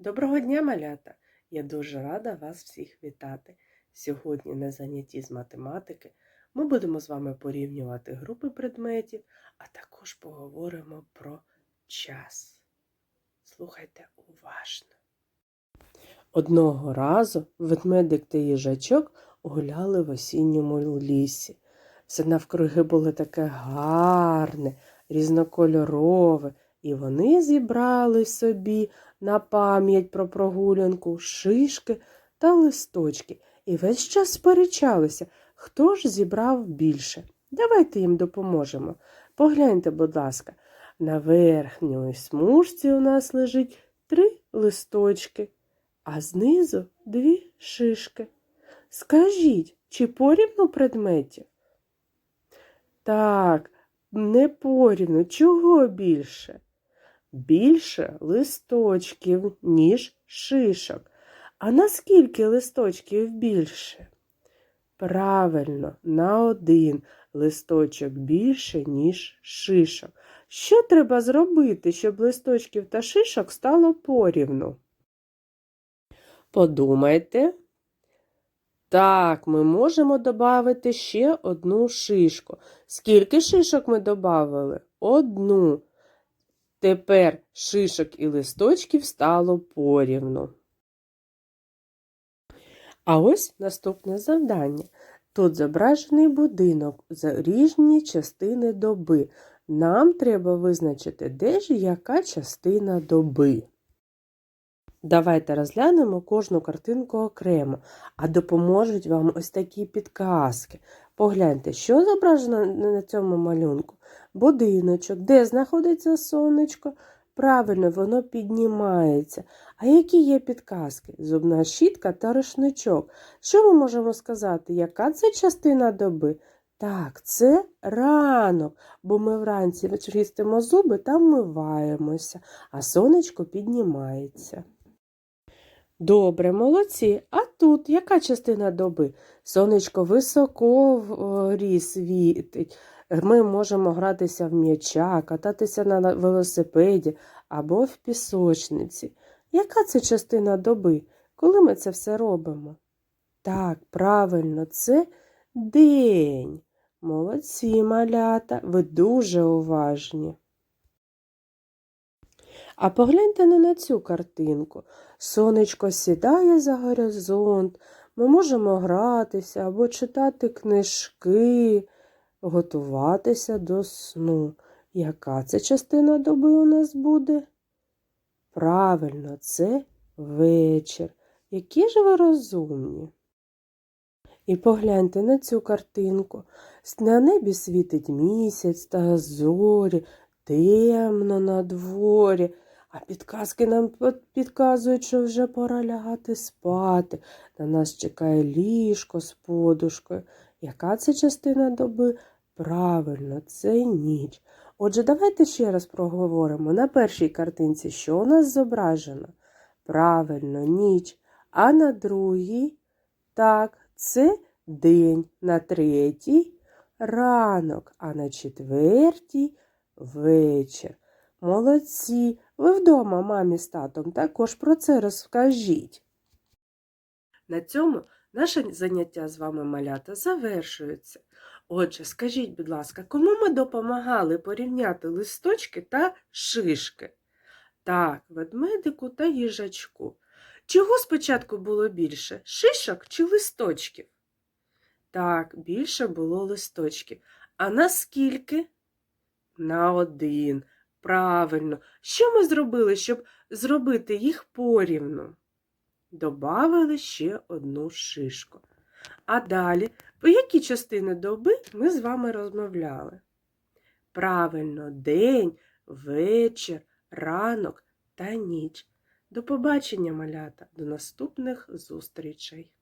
Доброго дня, малята! Я дуже рада вас всіх вітати. Сьогодні на занятті з математики ми будемо з вами порівнювати групи предметів, а також поговоримо про час. Слухайте уважно. Одного разу ведмедик та їжачок гуляли в осінньому лісі. Все навкруги було таке гарне, різнокольорове, і вони зібрали собі на пам'ять про прогулянку шишки та листочки і весь час сперечалися, хто ж зібрав більше. Давайте їм допоможемо. Погляньте, будь ласка, на верхній смужці у нас лежить три листочки, а знизу дві шишки. Скажіть, чи порівну предметів? Так, не порівну. Чого більше? Більше листочків, ніж шишок. А наскільки листочків більше? Правильно, на один листочок більше, ніж шишок. Що треба зробити, щоб листочків та шишок стало порівну? Подумайте. Так, ми можемо додати ще одну шишку. Скільки шишок ми додали? Одну. Тепер шишок і листочків стало порівну. А ось наступне завдання. Тут зображений будинок за різні частини доби. Нам треба визначити, де ж яка частина доби. Давайте розглянемо кожну картинку окремо, а допоможуть вам ось такі підказки. Погляньте, що зображено на цьому малюнку. Будиночок, де знаходиться сонечко? Правильно, воно піднімається. А які є підказки? Зубна щітка та рушничок. Що ми можемо сказати? Яка це частина доби? Так, це ранок, бо ми вранці чистимо зуби та вмиваємося, а сонечко піднімається. Добре, молодці. А тут яка частина доби? Сонечко високо вгорі світить. Ми можемо гратися в м'яча, кататися на велосипеді або в пісочниці. Яка це частина доби? Коли ми це все робимо? Так, правильно, це день. Молодці малята, ви дуже уважні. А погляньте не на цю картинку. Сонечко сідає за горизонт, ми можемо гратися або читати книжки, готуватися до сну. Яка це частина доби у нас буде? Правильно, це вечір. Які ж ви розумні? І погляньте на цю картинку. На небі світить місяць та зорі, темно на дворі. А підказки нам підказують, що вже пора лягати спати. На нас чекає ліжко з подушкою. Яка це частина доби? Правильно, це ніч. Отже, давайте ще раз проговоримо. На першій картинці, що у нас зображено? Правильно, ніч. А на другій, так, це день. На третій ранок, а на четвертій вечір. Молодці, ви вдома мамі з татом також про це розкажіть. На цьому наше заняття з вами малята завершується. Отже, скажіть, будь ласка, кому ми допомагали порівняти листочки та шишки? Так, ведмедику та їжачку. Чого спочатку було більше? Шишок чи листочків? Так, більше було листочків. А наскільки? На один. Правильно. Що ми зробили, щоб зробити їх порівну? Добавили ще одну шишку. А далі, по які частини доби ми з вами розмовляли? Правильно, день, вечір, ранок та ніч. До побачення, малята, до наступних зустрічей!